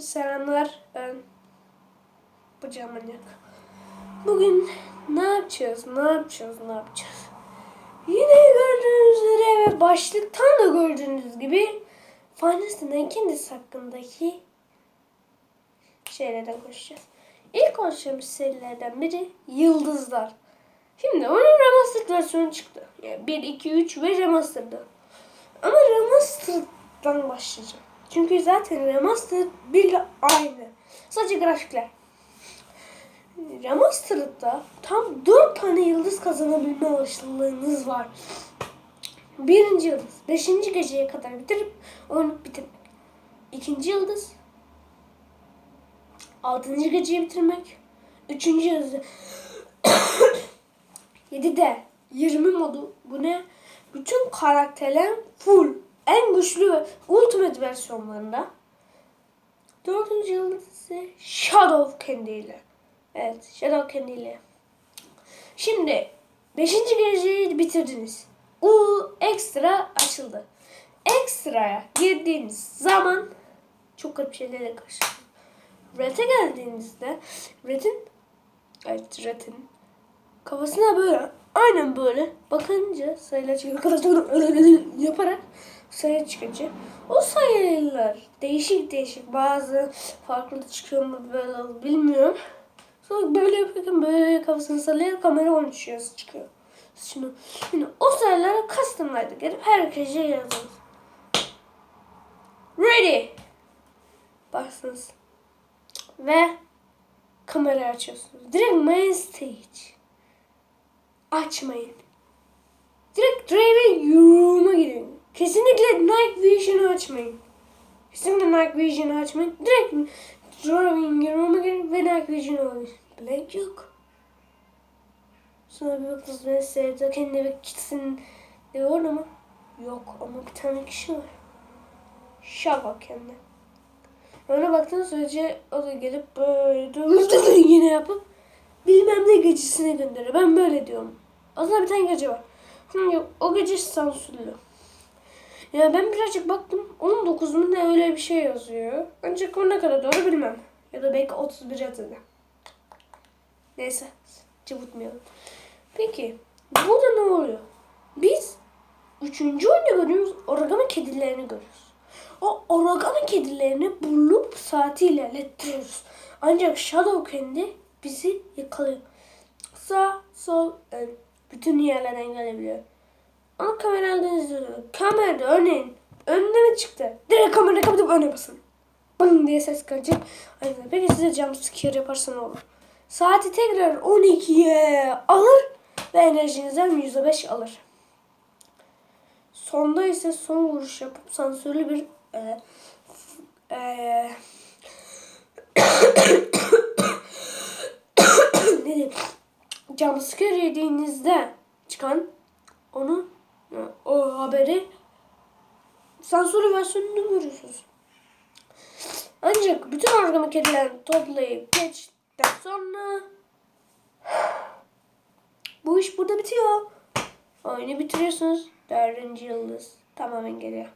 Selamlar. Ben Bıca Manyak. Bugün ne yapacağız? Ne yapacağız? Ne yapacağız? Yine gördüğünüz üzere ve başlıktan da gördüğünüz gibi Fantasy'nin kendisi hakkındaki şeylerden konuşacağız. İlk konuşacağımız serilerden biri Yıldızlar. Şimdi onun remastered versiyonu çıktı. Yani 1, 2, 3 ve remastered'ı. Ama remastered'dan başlayacağım. Çünkü zaten remastered bir aynı. Sadece grafikler. Remastered'da tam 4 tane yıldız kazanabilme olasılığınız var. Birinci yıldız. Beşinci geceye kadar bitirip onu bitirmek. İkinci yıldız. Altıncı geceyi bitirmek. Üçüncü yıldız. 7'de 20 modu. Bu ne? Bütün karakterler full. En güçlü ve ultimate versiyonlarında. Dördüncü yıldız ise Shadow Candy ile. Evet Shadow Candy ile. Şimdi beşinci geceyi bitirdiniz. U ekstra açıldı. Ekstraya girdiğiniz zaman çok garip şeylerle karşılaştım. Red'e geldiğinizde Red'in evet Red'in kafasına böyle aynen böyle bakınca sayılar öyle yaparak sayı çıkınca o sayılar değişik değişik bazı farklı çıkıyor mu böyle bilmiyorum. Sonra böyle yapıyorken böyle kafasını sallıyor kamera 13 yazı çıkıyor. Şimdi, şimdi o sayılara custom'larda gelip herkese yazınız. Ready. Baksınız. Ve kamerayı açıyorsunuz. Direkt main stage. Açmayın. Direkt Draven yoruma gidin. Kesinlikle Night Vision'ı açmayın. Kesinlikle Night Vision'ı açmayın. Direkt Draven yoruma gidin ve Night Vision'ı alın. Blank yok. Sonra bir baktınız beni sevdi. Kendine bir gitsin diyor ama yok ama bir tane kişi var. Şaka kendine. Öyle baktığınız sürece o da gelip böyle yine yapıp bilmem ne gecesine gönderiyor. Ben böyle diyorum. Aslında bir tane gece var. Şimdi o gece sansürlü. Ya ben birazcık baktım. 19 mu ne öyle bir şey yazıyor. Ancak o ne kadar doğru bilmem. Ya da belki 31 yazıyor. Neyse. Cıvıtmayalım. Peki. Burada ne oluyor? Biz üçüncü oyunda görüyoruz. Origami kedilerini görüyoruz. O origami kedilerini bulup saati ilerletiyoruz. Ancak Shadow kendi bizi yakalıyor. Sağ, sol, ön. Bütün yerlerden gelebiliyor. Ama kameradan izliyorum. Kamerada örneğin önüne mi çıktı? Direkt kamerayı kapatıp öne basın. Bın diye ses gelecek. Aynen. Peki size jump scare yaparsa ne olur? Saati tekrar 12'ye alır ve enerjinizden %5 alır. Sonda ise son vuruş yapıp sansürlü bir e, e, ne diyeyim jumpscare yediğinizde çıkan onu o haberi sansürlü versiyonunu görüyorsunuz. Ancak bütün origami kedilerini toplayıp geçtikten sonra bu iş burada bitiyor. Oyunu bitiriyorsunuz. Dördüncü yıldız tamamen geliyor.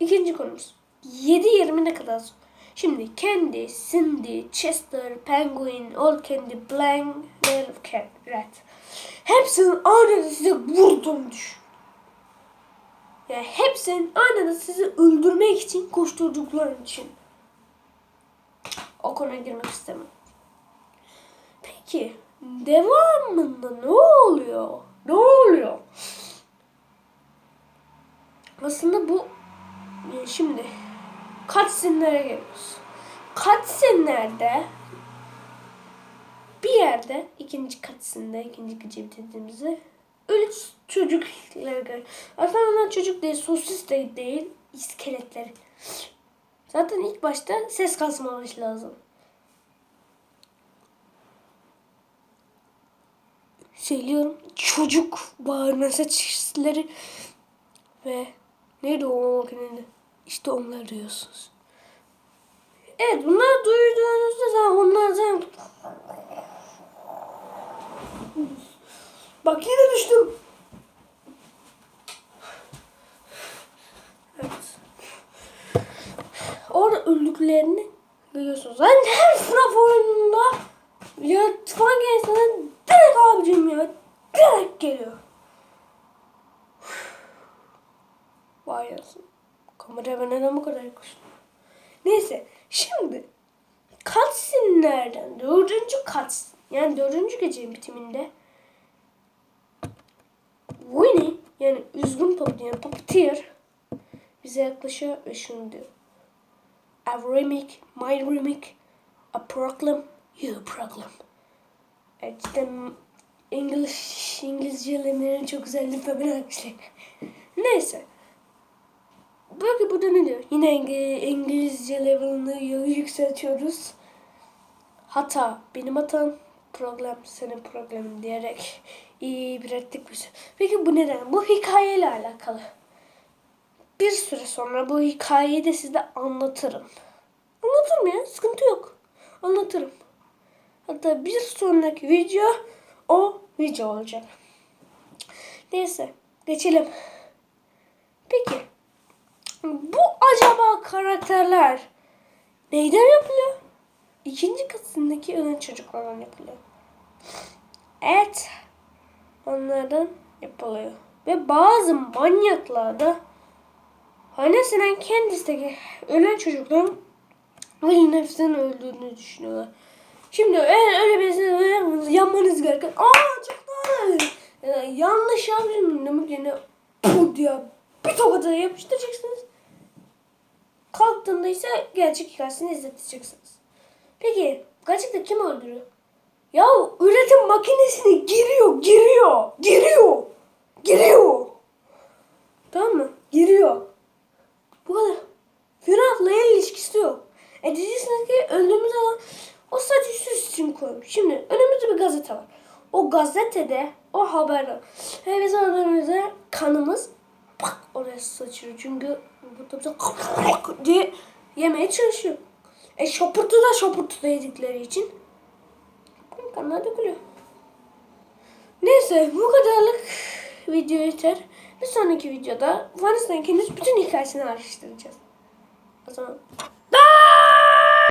İkinci konumuz. 7-20 ne kadar zor? Şimdi Candy, Cindy, Chester, Penguin, Old Candy, Blank, Rat. Hepsinin aynı size vurduğunu düşün. Yani hepsinin aynı sizi öldürmek için koşturdukları için. O konuya girmek istemem. Peki devamında ne oluyor? Ne oluyor? Aslında bu e, şimdi cutscene'lere geliyoruz. Cutscene'lerde yerde ikinci cutscene'de ikinci gece bitirdiğimizde öyle çocuklar. Aslında onlar çocuk değil, sosis de değil, iskeletler. Zaten ilk başta ses kasmamış lazım. Söylüyorum çocuk bağırma sesleri ve neydi o makinenin? İşte onları duyuyorsunuz. Evet bunları duyduğunuzda zaten onlar zaten... Bak yine düştüm. Evet. orada öldüklerini görüyorsunuz. Ben her sınav oyununda ya falan sana direkt abicim ya direkt geliyor. Vay anasını. Kamera ben neden bu kadar yakıştı? Neyse şimdi cutscene'lerden dördüncü cutscene yani dördüncü gecenin bitiminde Winnie yani üzgün papıt yani puppeteer bize yaklaşıyor ve şunu diyor. A remake, my remake, a problem, you problem. Evet cidden İngiliz, İngilizcelemenin çok güzel lütfen arkadaşlar. Neyse. Belki burada ne diyor? Yine İngi- İngilizce level'ını yükseltiyoruz. Hata benim hatam, problem senin problemin diyerek iyi bir ettik biz. Peki bu neden? Bu hikayeyle alakalı. Bir süre sonra bu hikayeyi de size anlatırım. Anlatırım ya, sıkıntı yok. Anlatırım. Hatta bir sonraki video o video olacak. Neyse, geçelim. Peki, bu acaba karakterler neyden yapılıyor? İkinci kısımdaki ölen çocuklardan yapılıyor. Evet, onlardan yapılıyor. Ve bazı manyaklar da Annesinden kendisindeki ölen çocukların Ali'nin hepsinin öldüğünü düşünüyorlar. Şimdi eğer öyle birisini yapmanız, yanmanız gereken aa yani yanlış yapmışım demek yerine puh diye bir tokadı yapıştıracaksınız. Kalktığında ise gerçek hikayesini izleteceksiniz. Peki gerçekten kim öldürüyor? Ya üretim makinesine giriyor, giriyor, giriyor, giriyor. Tamam mı? Giriyor. Bu kadar. Günahla el ilişkisi yok. E diyeceksiniz ki öldüğümüz zaman o sadece süs için koymuş. Şimdi önümüzde bir gazete var. O gazetede o haberler. Ve biz öldüğümüzde kanımız bak oraya saçıyor. Çünkü burada bize diye yemeye çalışıyor. E şopurtu da şopurtu da yedikleri için kanlar dökülüyor. Neyse bu kadarlık video yeter. Bir sonraki videoda Vanessa kendisi bütün hikayesini araştıracağız. O zaman... Aa!